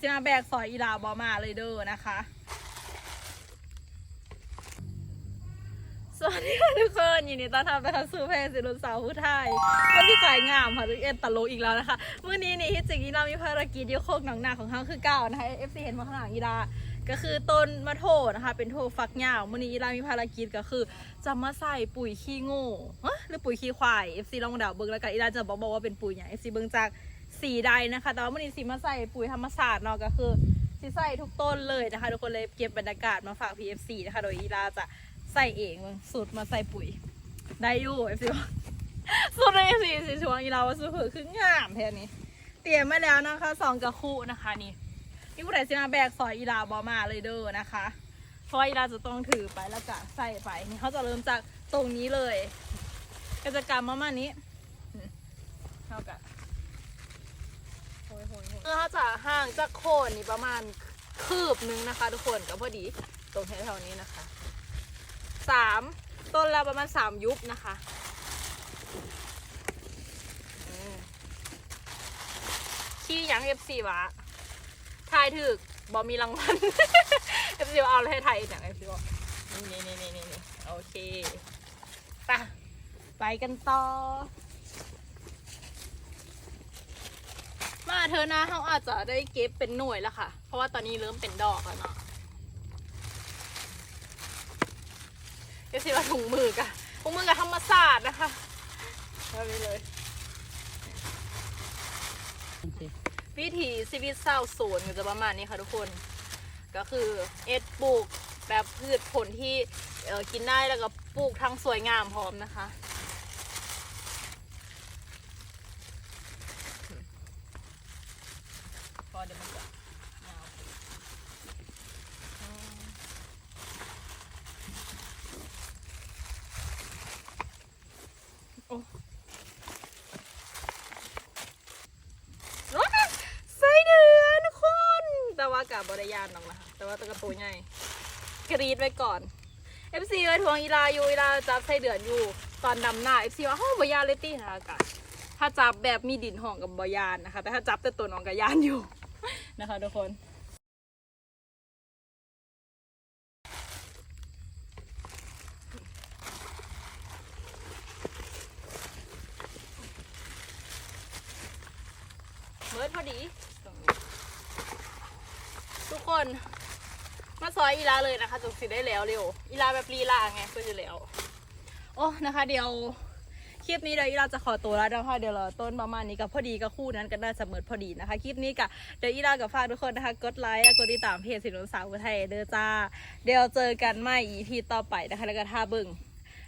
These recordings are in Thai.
สิมาแบกซอยอีลาบอมาเลยเด้อนะคะ สวัสดีค่ะทุกคนยินดีต้อนรับนะคะสู่เพจสิรุนสาวผู้ไทยวันที่สายงามค่ะทุกเอ็นตลอีกแล้วนะคะเมื่อนี้นี่ที่จริงนี้เรามีภารกิจยกโคกหนังหนาของเขาคือเก้านะคะ FC เห็นมาข้างหลังอีลาก็คือต้นมะโถนะคะ เป็นโถฟักยาวมื่อนี้อีลามีภารกิจก็คือ จะมาใส่ปุ๋ยขี้ง่ฮะหรือปุ๋ยขี้ควาย FC ลองมาเดาเบิ้งแล้วกันอีลาจะบอกบอกว่าเป็นปุ๋ยอย่าง FC เบิ้งจาก สีใดนะคะ แต่ว่ามื่อนี้สีมาใส่ปุ๋ยธรรมศาสตร์เนาะก็คือสีใส่ทุกต้นเลยนะคะ ทุกคนเลยเก็บบรรยากาศมาฝาก PFC นะคะ โดยอีลาจะใส่เองสูตรมาใส่ปุ๋ย ได้อยู่ FC บอกสูตรใน FC สีชวงอีลาว่าสูตรคืองามแท้นี้ เตรียมมาแล้วนะคะสองกระคู่นะคะนี่นี่ผู้ใดสิมาแบกซอยอีลาบอมาเลยเด้อนะคะเพราะว่อีลาจะต้องถือไปแล้วก็ใส่ไปนี่เขาจะเริ่มจากตรงนี้เลยกิจกรรมประมาณนี้เท่ากัน โอ้ยโอ้ยโอ้ยเออเขาจะห่างจากโคนนี่ประมาณคืบนึงนะคะ ทุกคนก็พอดีตรงแถวๆนี้นะคะสามต้นละประมาณสามยุบนะคะขี้หยังเอฟซีวะทายถึกบอมีรางวัลเอฟซีเอาอะไรให้ไทยอย่างเอฟซีบอกนี่นี่นี่นี่โอเคไปไปกันต่อ มา เธอนะเขาอาจจะได้เก็บเป็นหน่วยแล้วค่ะ เพราะว่าตอนนี้เริ่มเป็นดอกแล้วเนาะเอฟซีว่าถุงมือกะถุงมือกับธรรมศาสตร์นะคะเอาไปเลย วิถีชีวิตเศร้าโศนก็จะประมาณนี้ค่ะทุกคน ก็คือเอ็ดปลูกแบบพืชผลที่กินได้แล้วก็ปลูกทั้งสวยงามพร้อมนะคะ พอ เดี๋ยวมันจะยาวโอ้ไส้เดือนคน แต่ว่ากับบริยานน้องนะคะแต่ว่าตะกระตัวใหญ่กรีดไว้ก่อน FC ไว้ทวงอีลาอยู่อีลาจับไส้เดือนอยู่ตอนดำหน้า FC ว่าห้องบอยานเลยตี้นะคะกะถ้าจับแบบมีดินห่องกับบอยานนะคะ แต่ถ้าจับแต่ตัวน้องกับยานอยู่ นะคะทุกคนเมิร์ดพอดี ทุกคนมาซอยอีลาเลยนะคะจุกสิได้แล้วเร็วอีลาแบบลีลาไงเพื่อจะแล้ว โอ้นะคะ เดี๋ยว คลิปนี้เดี๋ยวอีลาจะขอตัวแล้วนะคะเดี๋ยวเราต้นประมาณนี้กับพอดีกับคู่นั้นก็น่าจะเมิดพอดีนะคะ คลิปนี้กับเดี๋ยวอีลากับฝากทุกคนนะคะ กดไลค์และกดติดตามเพจสินสาวกุไทยเด้อจ้า เดี๋ยวเจอกันใหม่อีพีต่อไปนะคะ แล้วก็ท่าบึง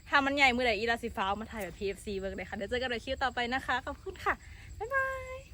ถ้ามันใหญ่เมื่อไหร่อีลาสีฟ้ามาถ่ายแบบ PFC เบิร์กเลยค่ะเดี๋ยวเจอกันในคลิปต่อไปนะคะขอบคุณค่ะบ๊ายบาย